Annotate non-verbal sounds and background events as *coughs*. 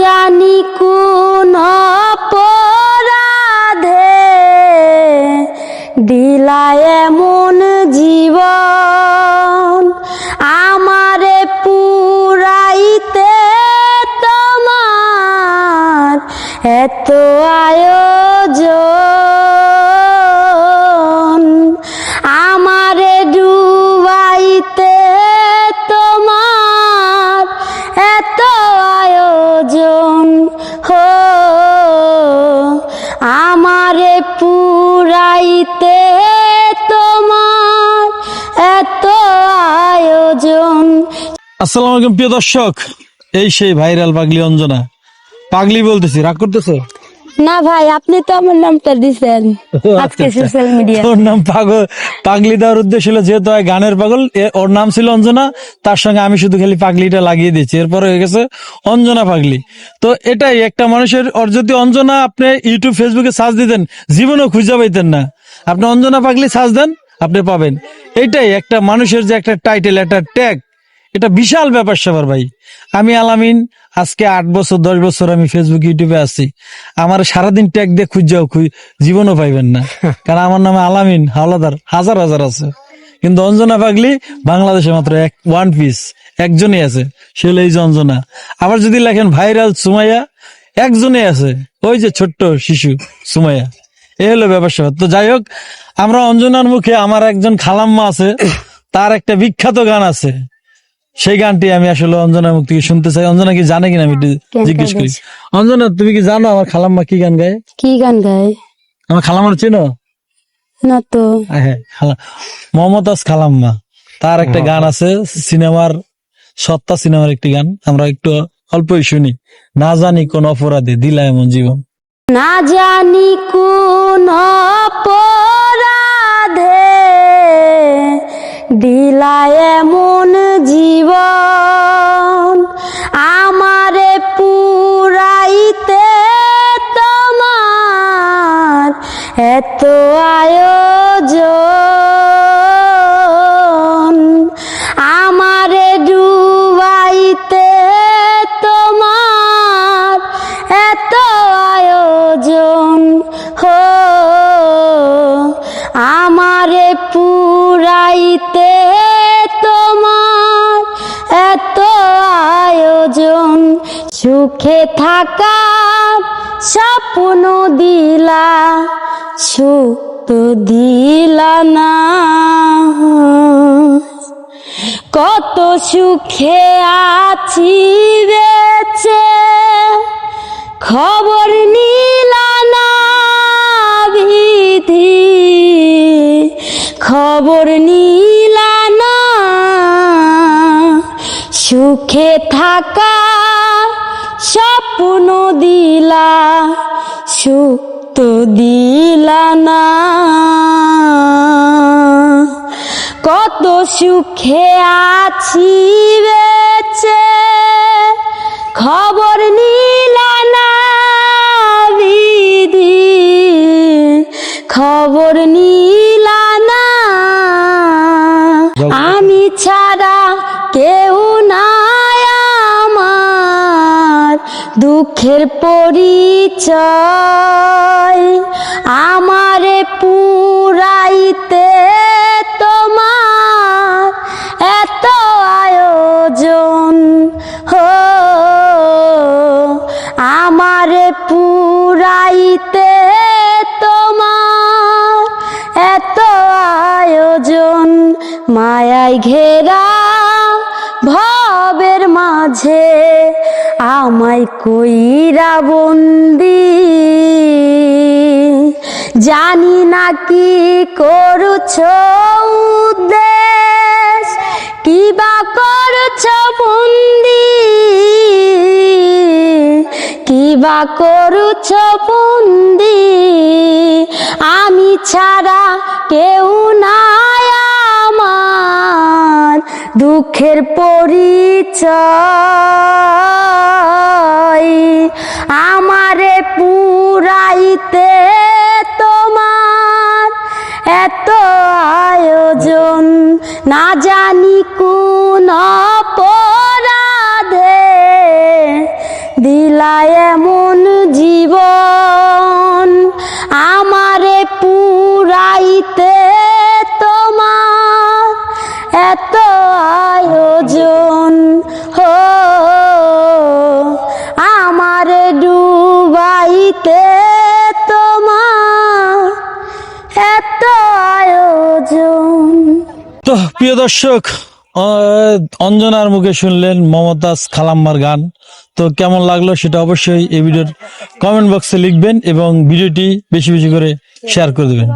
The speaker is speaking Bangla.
জানি কোন অপরাধে দিলায় এমন জীবন আমারে পুরাইতে তোমার এত আয়োজন আসসালামু আলাইকুম প্রিয় দর্শক। এই সেই ভাইরাল পাগলি অঞ্জনা। পাগলি বলতেছি রাগ করতেছো? না ভাই আপনি তো আমার নামটা দিছেন। আজকে আচ্ছা, আচ্ছা। সোশ্যাল মিডিয়া ওর নাম পাগল। পাগলি দেওয়ার উদ্দেশ্য ছিল যেহেতু হয় গানের পাগল ওর নাম ছিল অঞ্জনা তার সঙ্গে আমি শুধু খালি পাগলিটা লাগিয়ে দিয়েছি। এরপরে হয়ে গেছে অঞ্জনা পাগলি। তো এটাই একটা মানুষের ওর যদি অঞ্জনা আপনি ইউটিউব ফেসবুকে সার্চ দিতেন জীবনেও খুঁজে পাইতেন না। আপনি অঞ্জনা পাগলি সার্চ দেন আপনি পাবেন। এটাই একটা মানুষের যে একটা টাইটেল একটা ট্যাগ এটা বিশাল ব্যাপার স্যাপার ভাই। আমি আলামিন আজকে আট বছর দশ বছর আমি ফেসবুক ইউটিউবে আছি। আমার সারাদিন ট্যাগ দিয়ে খুঁজাও খুঁজ জীবনও পাইবেন না। *laughs* কারণ আমার নামে আলামিন হাওলাদার হাজার হাজার আছে। কিন্তু অঞ্জনা পাগলি বাংলাদেশে মাত্র এক ওয়ান পিস একজনই আছে। সে হলো এই যে অঞ্জনা। আবার যদি লেখেন ভাইরাল সুমাইয়া একজনই আছে। ওই যে ছোট্ট শিশু সুমাইয়া। এ হলো ব্যাপার স্যাপার। তো যাই হোক আমরা অঞ্জনার মুখে আমার একজন খালাম্মা আছে। *coughs* তার একটা বিখ্যাত গান আছে। সেই গানটি আমি আসলে অঞ্জনার মুখ থেকে শুনতে চাই। অঞ্জনা কি জানে কিনা আমি জিজ্ঞেস করি। অঞ্জনা তুমি কি জানো আমার খালাম্মা কি গান গায়? কি গান গায়? আমার খালাম্মার চেনো? না তো। হ্যাঁ মমতাজ খালাম্মা। তার একটা গান আছে সিনেমার সত্তা সিনেমার একটি গান। আমরা একটু অল্পই শুনি। না জানি কোন অপরাধে দিলা এমন জীবন। না জানি কোন অপরাধে এত আয়োজন আমারে ডুবাইতে তোমার এত আয়োজন হো, আমারে পুরাইতে তোমার এত আয়োজন সুখে থাকার স্বপ্ন দিলা। সুখ তো দিলা না। কত সুখে আছি বেচে, খবর নিলা না বিধি। খবর নিলা না, সুখে থাকা স্বপ্ন দিলা। সুখ তো দিলা না। কত সুখে আছি বেচে খবর নিলা না বিধি। খবর নিলা না। আমি ছাড়া কেউ নাই দুঃখের পরিচয় আমারে পুরাইতে তোমার এত আয়োজন হো। আমারে পুরাইতে তোমার এত আয়োজন মায়ায় ঘেরা ভবের মাঝে আমায় কইরা বন্দি। জানি না কি করছ উদ্দেশ, কি বা করছ বন্দি। কি বা করছ বন্দি। আমি ছাড়া কেউ নাই আমার দুঃখের পরিচয়। না জানি কোন অপরাধে দিলা এমন জীবন আমারে পুরাইতে তোমার। এত প্রিয় দর্শক অঞ্জনার মুখে শুনলেন মমতাজ খালাম্মার গান। তো কেমন লাগল সেটা অবশ্যই এই ভিডিওর কমেন্ট বক্সে লিখবেন এবং ভিডিওটি বেশি বেশি করে শেয়ার করে দেবেন।